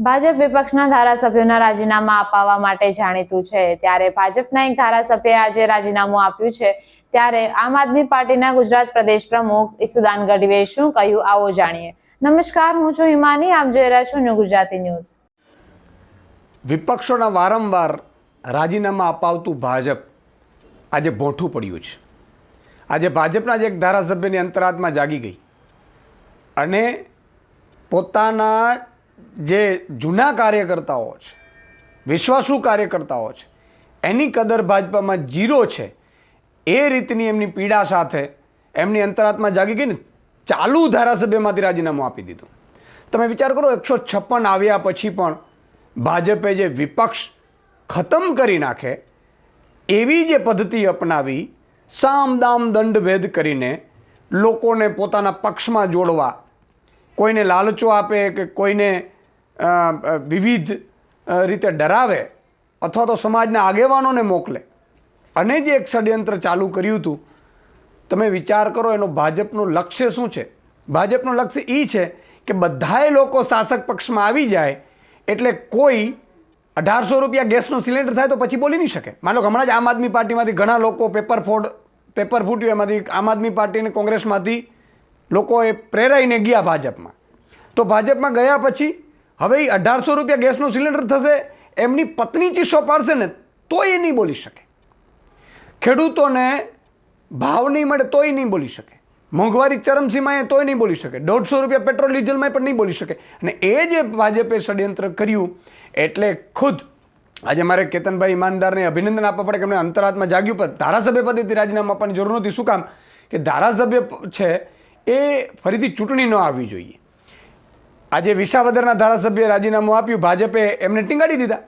ભાજપ વિપક્ષના ધારાસભ્યોના રાજીનામા અપાવવા માટે જાણીતું છે. ત્યારે ભાજપના એક ધારાસભ્યએ આજે રાજીનામું આપ્યું છે. ત્યારે આમ આદમી પાર્ટીના ગુજરાત પ્રદેશ પ્રમુખ ઈસુદાન ગઢવીએ શું કહ્યું આવો જાણીએ. નમસ્કાર, હું છું હિમાની, આપ જોઈ રહ્યા છો ગુજરાતી ન્યૂઝ. વિપક્ષોના વારંવાર રાજીનામા અપાવતું ભાજપ આજે ભોઠું પડ્યું છે. આજે ભાજપના જ એક ધારાસભ્યની અંતરાત્મા જાગી ગઈ. અને પોતાના જે જૂના કાર્યકર્તાઓ છે, વિશ્વાસુ કાર્યકર્તાઓ છે, એની કદર ભાજપામાં જીરો છે, એ રીતની એમની પીડા સાથે એમની અંતરાત્મા જાગી ગઈ ને, ચાલુ ધારાસભ્યમાંથી રાજીનામું આપી દીધું. તમે વિચાર કરો, એકસો છપ્પન આવ્યા પછી પણ ભાજપે જે વિપક્ષ ખતમ કરી નાખે, એવી જે પદ્ધતિ અપનાવી સામ દામ દંડ ભેદ કરીને લોકોને પોતાના પક્ષમાં જોડવા કોઈને લાલચો આપે કે કોઈને વિવિધ રીતે ડરાવે અથવા તો સમાજના આગેવાનોને મોકલે. અને જે એક ષડયંત્ર ચાલુ કર્યું હતું, તમે વિચાર કરો એનો ભાજપનું લક્ષ્ય શું છે? ભાજપનું લક્ષ્ય એ છે કે બધાય લોકો શાસક પક્ષમાં આવી જાય એટલે કોઈ અઢારસો રૂપિયા ગેસનો સિલિન્ડર થાય તો પછી બોલી નહીં શકે. માનો કે હમણાં જ આમ આદમી પાર્ટીમાંથી ઘણા લોકો પેપર ફોડ, પેપર ફૂટ્યું એમાંથી આમ આદમી પાર્ટી અને કોંગ્રેસમાંથી લોકોએ પ્રેરાઈને ગયા ભાજપમાં. તો ભાજપમાં ગયા પછી હવે એ અઢારસો રૂપિયા ગેસનો સિલિન્ડર થશે, એમની પત્ની ચીસો પાડશે ને તો એ નહીં બોલી શકે. ખેડૂતોને ભાવ નહીં મળે તોય નહીં બોલી શકે. મોંઘવારી ચરમસીમાએ તોય નહીં બોલી શકે. દોઢસો રૂપિયા પેટ્રોલ ડીઝલમાં પણ નહીં બોલી શકે. અને એ જે ભાજપે ષડયંત્ર કર્યું, એટલે ખુદ આજે મારે કેતનભાઈ ઈમાનદારને અભિનંદન આપવા પડે કે એમને અંતરાત્મા જાગ્યું. પણ ધારાસભ્ય પદેથી રાજીનામું આપવાની જરૂર નથી શું કામ? કે ધારાસભ્ય છે એ ફરીથી ચૂંટણી ન આવવી જોઈએ. આજે વિસાવદરના ધારાસભ્યએ રાજીનામું આપ્યું, ભાજપે એમને ટીંગાડી દીધા.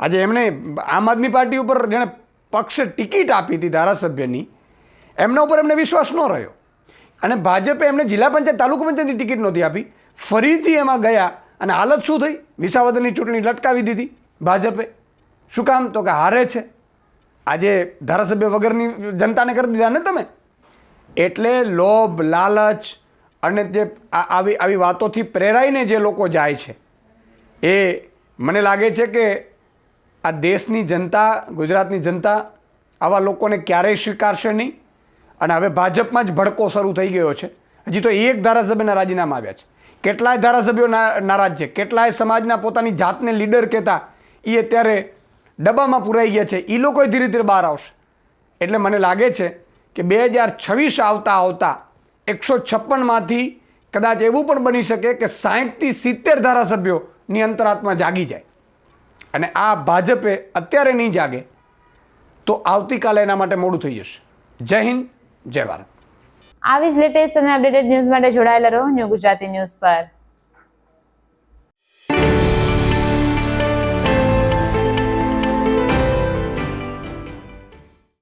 આજે એમણે આમ આદમી પાર્ટી ઉપર જેણે પક્ષે ટિકિટ આપી હતી ધારાસભ્યની, એમના ઉપર એમને વિશ્વાસ ન રહ્યો. અને ભાજપે એમને જિલ્લા પંચાયત, તાલુકા પંચાયતની ટિકિટ નહોતી આપી. ફરીથી એમાં ગયા અને હાલત શું થઈ? વિસાવદરની ચૂંટણી લટકાવી દીધી ભાજપે. શું કામ? તો કે હારે છે. આજે ધારાસભ્ય વગરની જનતાને કરી દીધા ને તમે? એટલે લોભ, લાલચ અને જે આવી આવી વાતોથી પ્રેરાઈને જે લોકો જાય છે, એ મને લાગે છે કે આ દેશની જનતા, ગુજરાતની જનતા આવા લોકોને ક્યારેય સ્વીકારશે નહીં. અને હવે ભાજપમાં જ ભડકો શરૂ થઈ ગયો છે. હજી તો એક ધારાસભ્યના રાજીનામા આવ્યા છે. કેટલાય ધારાસભ્યો નારાજ છે. કેટલાય સમાજના પોતાની જાતને લીડર કહેતા એ અત્યારે ડબ્બામાં પુરાઈ ગયા છે. એ લોકોએ ધીરે ધીરે બહાર આવશે. એટલે મને લાગે છે કે બે હજાર છવ્વીસ આવતા આવતા એકસો છપ્પનમાંથી કદાચ એવું પણ બની શકે કે સાહીઠથી સિત્તેર ધારાસભ્યોની અંતરાત્મા જાગી જાય. અને આ ભાજપે અત્યારે નહીં જાગે તો આવતીકાલે એના માટે મોડું થઈ જશે. જય હિન્દ, જય ભારત. આવી જ લેટેસ્ટ અને અપડેટેડ ન્યૂઝ માટે જોડાયેલા રહો ન્યૂ ગુજરાતી ન્યૂઝ પર.